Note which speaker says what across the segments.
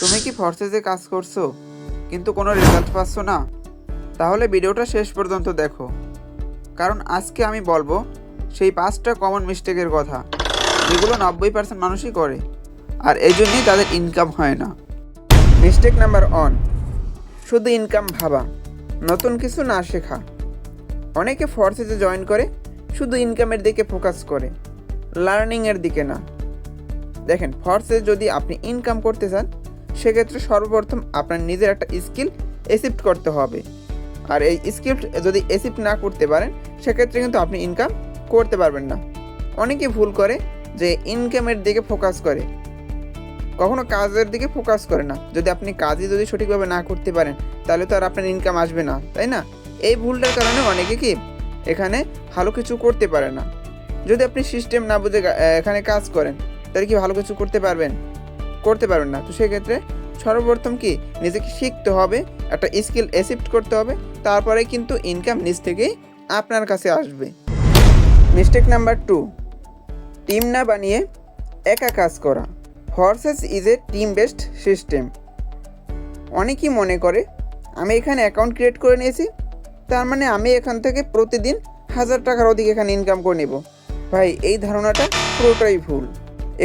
Speaker 1: তুমি কি ফর্সেসে কাজ করছ? কিন্তু কোনো রেজাল্ট পাচ্ছ না? তাহলে ভিডিওটা শেষ পর্যন্ত দেখো। কারণ আজকে আমি বলব, সেই পাঁচটা কমন মিস্টেকের কথা, যেগুলো নব্বই পার্সেন্ট মানুষই করে, আর এই জন্যই তাদের ইনকাম হয় না। মিস্টেক নাম্বার ওয়ান শুধু ইনকাম ভাবা, নতুন কিছু না শেখা। অনেকে ফর্সেসে জয়েন করে, শুধু ইনকামের দিকে ফোকাস করে লার্নিংয়ের দিকে না। দেখেন ফর্সে যদি আপনি ইনকাম করতে চান সেক্ষেত্রে সর্বপ্রথম আপনার নিজের একটা স্কিল এসিপ্ট করতে হবে। আর এই স্কিল যদি এসিপ্ট না করতে পারেন, সেক্ষেত্রে কিন্তু আপনি ইনকাম করতে পারবেন না। অনেকে ভুল করে যে ইনকামের দিকে ফোকাস করে। কখনো কাজের দিকে ফোকাস করে না। যদি আপনি কাজই যদি সঠিকভাবে না করতে পারেন, তাহলে তো আর আপনার ইনকাম আসবে না, তাই না? এই ভুলটার কারণে অনেকে কি এখানে ভালো কিছু করতে পারে না। যদি আপনি সিস্টেম না বুঝে এখানে কাজ করেন, তাহলে কি ভালো কিছু করতে পারবেন? করতে পারবেন না। তো সেক্ষেত্রে সর্বপ্রথম কি নিজেকে শিখতে হবে, একটা স্কিল অ্যাসিপ্ট করতে হবে, তারপরে কিন্তু ইনকাম নিজ থেকেই আপনার কাছে আসবে। মিস্টেক নাম্বার টু টিম না বানিয়ে একা কাজ করা। Horses is a team based system অনেকেই মনে করে, আমি এখানে অ্যাকাউন্ট ক্রিয়েট করে নিয়েছি, তার মানে আমি এখান থেকে প্রতিদিন হাজার টাকার অধিক এখানে ইনকাম করে নেব। ভাই, এই ধারণাটা পুরোটাই ভুল।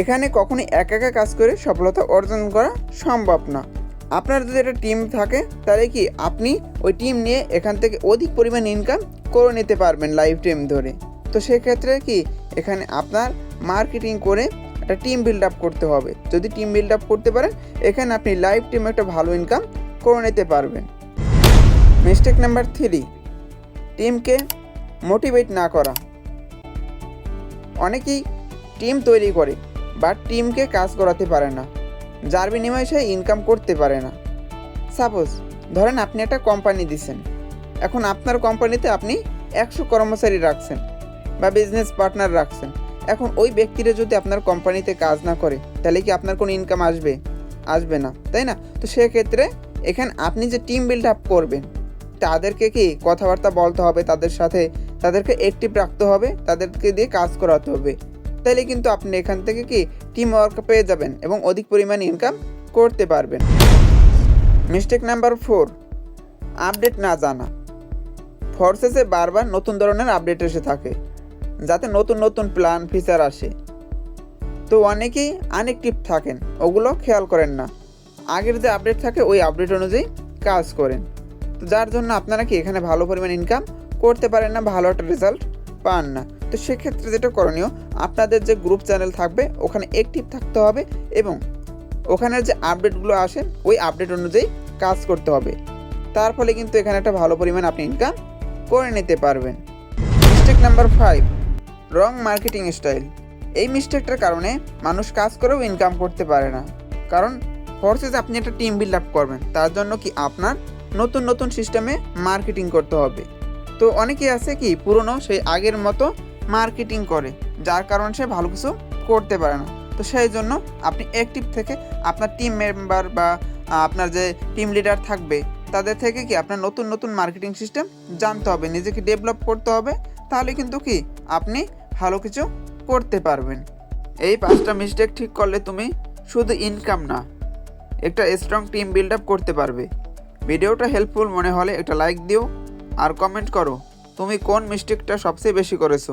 Speaker 1: এখানে কখনোই একা একা কাজ করে সফলতা অর্জন করা সম্ভব না। আপনার যদি একটা টিম থাকে, তাহলে কি আপনি ওই টিম নিয়ে এখান থেকে অধিক পরিমাণ ইনকাম করে নিতে পারবেন লাইফ টাইম ধরে। তো সেক্ষেত্রে কি এখানে আপনার মার্কেটিং করে একটা টিম বিল্ড আপ করতে হবে। যদি টিম বিল্ড আপ করতে পারেন, এখানে আপনি লাইফ টাইম একটা ভালো ইনকাম করে নিতে পারবেন। মিস্টেক নাম্বার থ্রি টিমকে মোটিভেট না করা। অনেকেই টিম তৈরি করে বাট টিমকে কাজ করাতে পারে না, যার বিনিময়ে সে ইনকাম করতে পারে না। সাপোজ ধরেন আপনি একটা কোম্পানি দিছেন। এখন আপনার কোম্পানিতে আপনি একশো কর্মচারী রাখছেন বা বিজনেস পার্টনার রাখছেন। এখন ওই ব্যক্তিরা যদি আপনার কোম্পানিতে কাজ না করে, তাহলে কি আপনার কোনো ইনকাম আসবে? আসবে না, তাই না? তো সেক্ষেত্রে এখানে আপনি যে টিম বিল্ড আপ করবেন, তাদেরকে কি কথাবার্তা বলতে হবে? তাদের সাথে তাদেরকে অ্যাক্টিভ রাখতে হবে? তাদেরকে দিয়ে কাজ করাতে হবে। তাইলে কিন্তু আপনি এখান থেকে কি টিম ওয়ার্ক পেয়ে যাবেন এবং অধিক পরিমাণে ইনকাম করতে পারবেন। মিস্টেক নাম্বার ফোর আপডেট না জানা। ফোর্সেসে বারবার নতুন ধরনের আপডেট এসে থাকে, যাতে নতুন নতুন প্ল্যান ফিচার আসে। তো অনেকেই আনএক্টিভ থাকেন, ওগুলো খেয়াল করেন না। আগের যে আপডেট থাকে, ওই আপডেট অনুযায়ী কাজ করেন। তো যার জন্য আপনারা কি এখানে ভালো পরিমাণ ইনকাম করতে পারেন না, ভালো একটা রেজাল্ট পান না। তো সেক্ষেত্রে যেটা করণীয়, আপনাদের যে গ্রুপ চ্যানেল থাকবে, ওখানে অ্যাক্টিভ থাকতে হবে এবং ওখানের যে আপডেটগুলো আসে, ওই আপডেট অনুযায়ী কাজ করতে হবে। তার ফলে কিন্তু এখানে একটা ভালো পরিমাণ আপনি ইনকাম করে নিতে পারবেন। Mistake number five wrong marketing style এই মিস্টেকটার কারণে মানুষ কাজ করেও ইনকাম করতে পারে না। কারণ ফোর্সেস আপনি একটা টিম বিল্ড আপ করবেন, তার জন্য কি আপনার নতুন নতুন সিস্টেমে মার্কেটিং করতে হবে। তো অনেকেই আছে কি, পুরনো, সেই আগের মতো মার্কেটিং করে, যার কারণে সে ভালো কিছু করতে পারে না। তো সেই জন্য আপনি অ্যাক্টিভ থেকে আপনার টিম মেম্বার বা আপনার যে টিম লিডার থাকবে, তাদের থেকে কি আপনার নতুন নতুন মার্কেটিং সিস্টেম জানতে হবে, নিজেকে ডেভেলপ করতে হবে, তাহলে কিন্তু কি আপনি ভালো কিছু করতে পারবেন। এই পাঁচটা মিস্টেক ঠিক করলে তুমি শুধু ইনকাম না, একটা স্ট্রং টিম বিল্ড আপ করতে পারবে। ভিডিওটা হেল্পফুল মনে হলে একটা লাইক দিও আর কমেন্ট করো, তুমি কোন মিস্টেকটা সবচেয়ে বেশি করেছ?